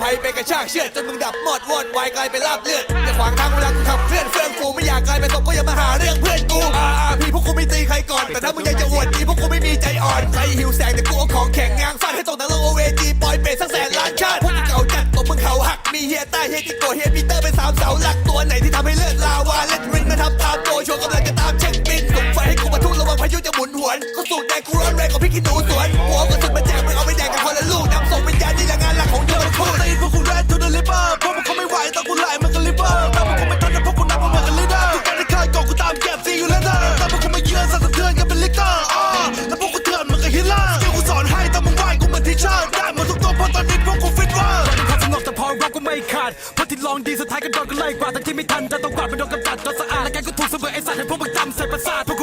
ไปกระชากเชือดจนมึงดับหมดวอดวายกลายเป็นลาบเลือดอย่าขวางทางเวลากูขับเคลื่อนเฟื่องฟูไม่อยากกลายเป็นศพก็อย่ามาหาเรื่องเพื่อนกูอ่าอาพี่พวกกูไม่ตีใครก่อน แต่ถ้ามึงยังจะอวดดีพวกกูไม่มีใจอ่อนใครหิวแสงแต่กูเอาของแข็งงางฟาดให้ตกนรกโอเวจีปล่อยเป็ดสักแสนล้านชาติพวกกูเก่าจัดตบมึงเขาหักมีเฮียใต้เฮียที่โกเฮียปีเตอร์เป็นสามเสาหลักตัวไหนที่ทำให้เลือดลาวาเล่นวินมาทำตามโจโชว์กำลังจะตามเช็คบินส่งไฟให้กูมาทุ่ระวังพายุจะหมุนหวนก็สูดแดงกูร้อนแรงกว่าพี่กินหนูสวนหัวก็สุดมาแจก รักก็ไม่ขาดเพราะที่ลองดีสุดท้ายก็โดนกันไล่กว่าทั้งที่ไม่ทันจะต้องกวาดไปโดนกำจัดจนสะอาดและแกก็ถูกเสมอไอ้สัตว์ให้พวกมึงจำใส่ประสาทพวก